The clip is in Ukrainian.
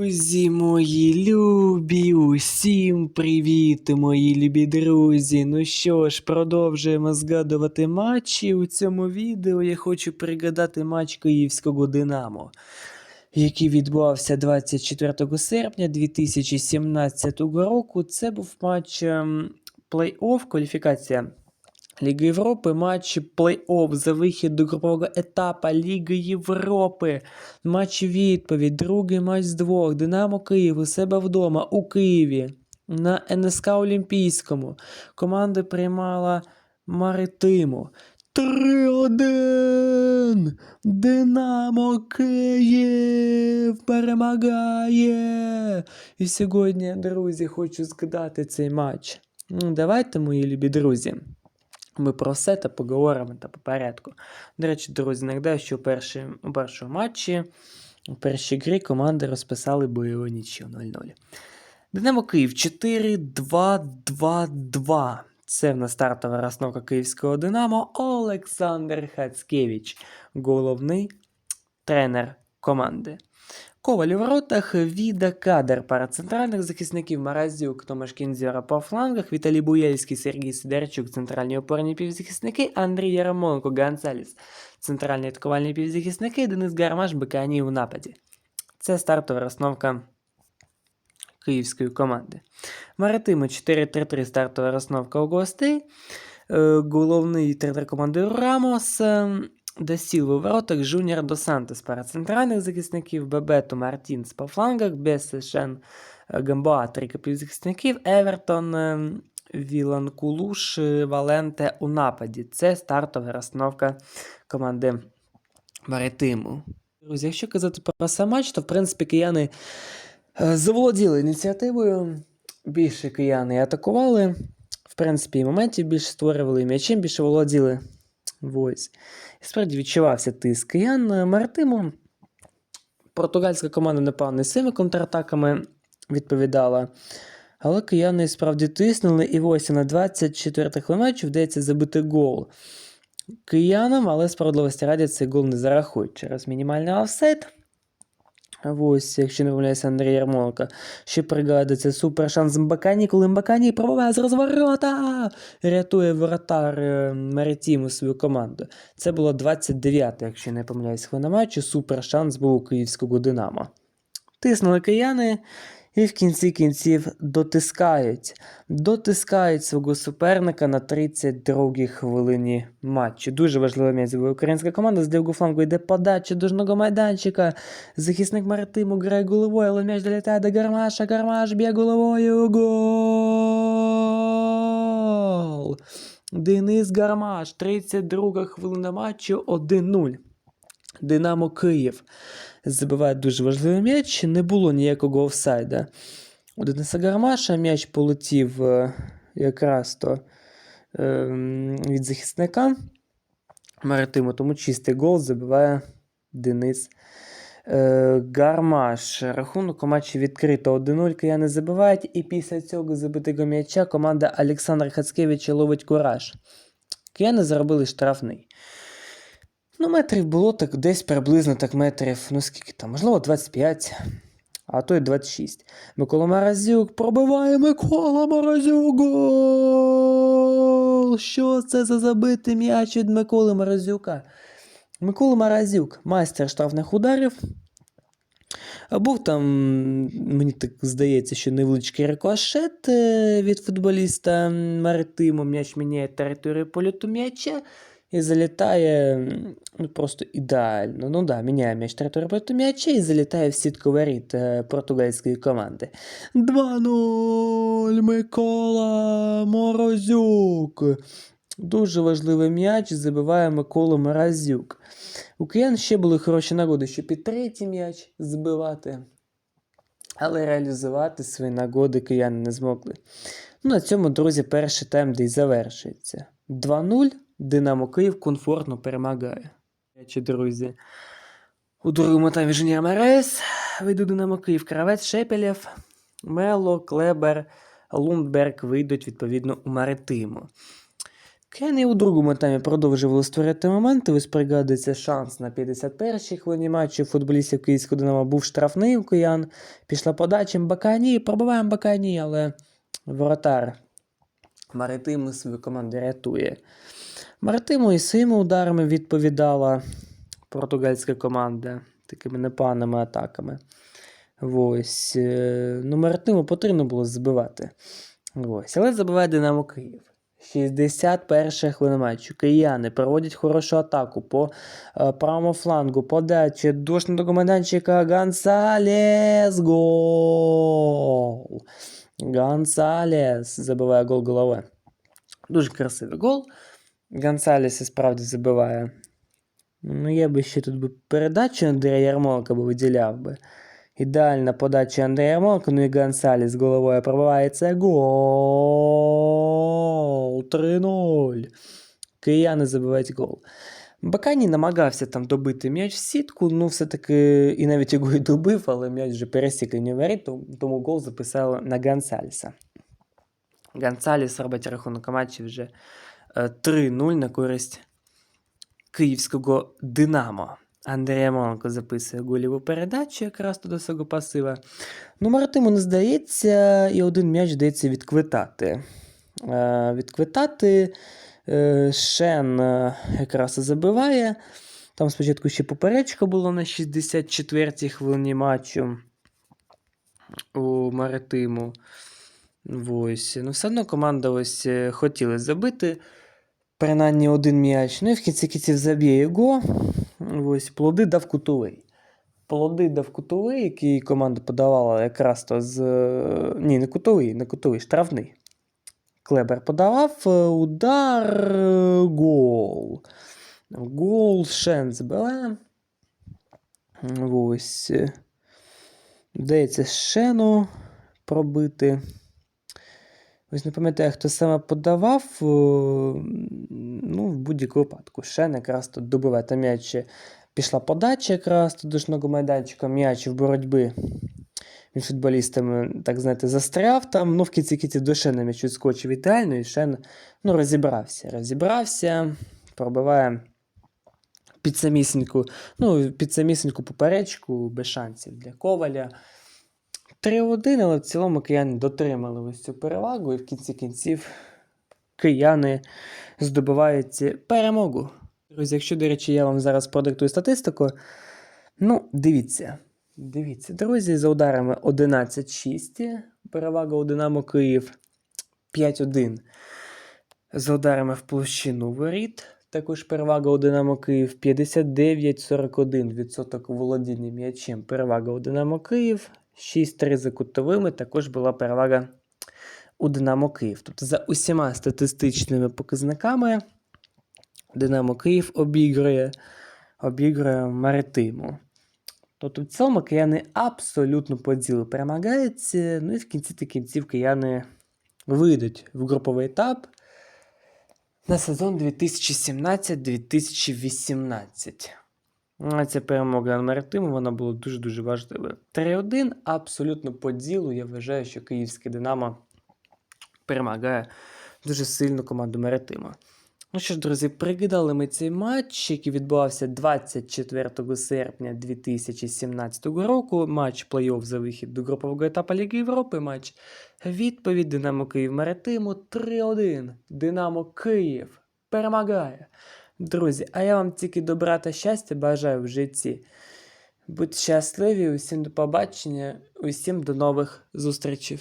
Друзі мої любі, усім привіт, мої любі друзі. Ну що ж, продовжуємо згадувати матчі. У цьому відео я хочу пригадати матч Київського Динамо, який відбувався 24 серпня 2017 року. Це був матч ем, плей-офф, кваліфікація Ліги Європи, матч плей-офф за вихід до групового етапу Ліги Європи. Матч відповідь, другий матч з двох. Динамо Київ у себе вдома у Києві на НСК Олімпійському. Команда приймала Маритиму. 3-1! Динамо Київ перемагає! І сьогодні, друзі, хочу згадати цей матч. Давайте, мої любі друзі. Ми про все та поговоримо та по порядку. До речі, друзі, нагадаю, що у, перші, у першому матчі, у першій грі команди розписали бойову нічю 0-0. Динамо Київ 4-2-2-2. Це в нас стартова розновка київського Динамо Олександр Хацкевич, головний тренер команди. Коваль у воротах, Віда Кадр, пара центральних захисників Маразюк, Томаш Кінзєра по флангах, Віталій Буєльський, Сергій Сидорчук, центральні опорні півзахисники, Андрій Ярамонко, Гонсаліс, центральні атакувальні півзахисники, Денис Гармаш, Бекані у нападі. Це стартова розновка київської команди. Маритими 4-3-3 стартова розновка у гостей. Е, Головний тренер команди Рамос. Е, До Сілви у воротах, Жуніор до Сантос пара центральних захисників, Бебето Мартінс по флангах, Бесешен Гамбоа, трійка півзахисників, Евертон, е, Вілан Кулуш, е, Валенте у нападі. Це стартова розстановка команди Маритиму. Друзі, якщо казати про сам матч, то в принципі кияни е, заволоділи ініціативою. Більше кияни атакували. В принципі, і моментів більше створювали, м'ячем більше володіли. Ось. І справді відчувався тиск Ян Е, Мартиму. Португальська команда непевно не цими контратаками відповідала. Але кияни справді тиснули, і ось на 24 хвилин матчу вдається забити гол. Киянам, але справедливості раді цей гол не зарахують через мінімальний офсайд. Ось, якщо не помиляюся, Андрій Ярмоленко. Ще пригадується супер шанс Мбакані, коли Мбакані пробиває з розворота. Рятує воротар е, Марітіму свою команду. Це було 29, якщо не помиляюсь, хвилина матчу. Супер шанс був у київського Динамо. Тиснули кияни і в кінці кінців дотискають. Дотискають свого суперника на 32-й хвилині матчу. Дуже важливий м'яч забила українська команда. З лівого флангу йде подача до жного майданчика. Захисник Маритиму грає головою, але м'яч долітає до Гармаша. Гармаш б'є головою. Гол! Денис Гармаш, 32 хвилина матчу 1-0. Динамо Київ забиває дуже важливий м'яч. Не було ніякого офсайда. У Дениса Гармаша м'яч полетів е, якраз то е, від захисника Маритиму, тому чистий гол забиває Денис е, Гармаш. Рахунок у матчі відкрито 1-0, кияни забивають, і після цього забитого м'яча команда Олександра Хацкевича ловить кураж. Кияни заробили штрафний. Ну, метрів було так десь приблизно так метрів, ну скільки там, можливо, 25, а то й 26. Микола Маразюк пробиває Микола Маразюк. Гол! Що це за забитий м'яч від Миколи Маразюка? Микола Маразюк, майстер штрафних ударів. Був там, мені так здається, що невеличкий рикошет е, від футболіста Маритиму. М'яч міняє територію польоту м'яча і залітає ну, просто ідеально. Ну да, міняє м'яч польоту м'яча і залітає в сітку воріт е, португальської команди. 2-0 Микола Морозюк. Дуже важливий м'яч забиває Микола Морозюк. У киян ще були хороші нагоди, щоб і третій м'яч збивати. Але реалізувати свої нагоди кияни не змогли. Ну, на цьому, друзі, перший тайм десь завершується. 2-0 Динамо Київ комфортно перемагає. Друзі. У другому таймі Жуніор Мерес вийду Динамо Київ, Кравець, Шепелєв, Мело, Клебер, Лундберг вийдуть відповідно у Маритиму. Кияни у другому таймі продовжували створити моменти. Ось пригадується шанс на 51-й хвилині матчу футболістів Київського Динамо був штрафний у киян. Пішла подача Бакані, пробиваємо Бакані, але воротар Маритиму свою команду рятує. Маритиму і своїми ударами відповідала португальська команда такими непоганими атаками. Ось. е, Ну, Маритиму потрібно було збивати. Ось. Але забиває Динамо Київ. 61 хвилина матчу. Кияни проводять хорошу атаку по е, правому флангу. Подача дошно до команданчика Гонсалес. Гол. Гонсалес забиває гол голови. Дуже красивий гол. Гонсалес і справді забиває. Ну, я би ще тут би передачу Андрія Ярмолка би виділяв би. Ідеальна подача Андрія Ярмолка, ну і Гонсалес головою пробивається. Гол! 3-0. Кияни забивають гол. Бакані намагався там добити м'яч в сітку, ну все-таки і навіть його і добив, але м'яч вже пересік лінію тому- гол записали на Гонсалеса. Гонсалес робить рахунок матчі вже е, 3-0 на користь київського Динамо. Андрій Ямонко записує голіву передачу якраз до свого пасива. Ну, Мартиму не здається, і один м'яч здається відквитати. Е, відквитати е, Шен е, якраз і забиває. Там спочатку ще поперечка була на 64-й хвилині матчу у Маритиму. Ось. Ну, все одно команда ось е, хотіла забити принаймні один м'яч. Ну і в кінці кінців заб'є його. Ось плоди дав кутовий. Плоди дав кутовий, який команда подавала якраз то з. е, Ні, не кутовий, не кутовий, штрафний. Клебер подавав е, удар е, гол. Гол Шен забила. Ось. е, Вдається Шену пробити. Ось не пам'ятаю, хто саме подавав. е, Ну, в будь-якому випадку. Шен якраз тут добиває там м'яч. Пішла подача якраз тут дошного майданчика, м'яч в боротьбі між футболістами, так знаєте, застряв там. Ну, в кінці кінці до Шена м'яч відскочив ідеально, і Шен ну, розібрався. Розібрався, пробиває під самісіньку, ну, під самісіньку поперечку, без шансів для Коваля. 3-1, але в цілому кияни дотримали ось цю перевагу, і в кінці кінців кияни здобувають перемогу. Друзі, якщо, до речі, я вам зараз продиктую статистику, ну, дивіться. Дивіться, друзі, за ударами 11-6, перевага у Динамо Київ 5-1. За ударами в площину воріт, також перевага у Динамо Київ 59-41 відсоток володіння м'ячем. Перевага у Динамо Київ 6-3 за кутовими, також була перевага у Динамо Київ. Тобто за усіма статистичними показниками Динамо Київ обігрує, обігрує Маритиму. Тобто в цілому кияни абсолютно по ділу перемагають. Ну і в кінці та кінців кияни вийдуть в груповий етап на сезон 2017-2018. Ця перемога над Маритимом вона була дуже-дуже важливою. 3-1 абсолютно по ділу. Я вважаю, що київське Динамо перемагає дуже сильну команду Маритима. Ну що ж, друзі, пригадали ми цей матч, який відбувався 24 серпня 2017 року. Матч плей-офф за вихід до групового етапу Ліги Європи. Матч відповідь Динамо Київ Маритиму 3-1. Динамо Київ перемагає. Друзі, а я вам тільки добра та щастя бажаю в житті. Будьте щасливі, усім до побачення, усім до нових зустрічей.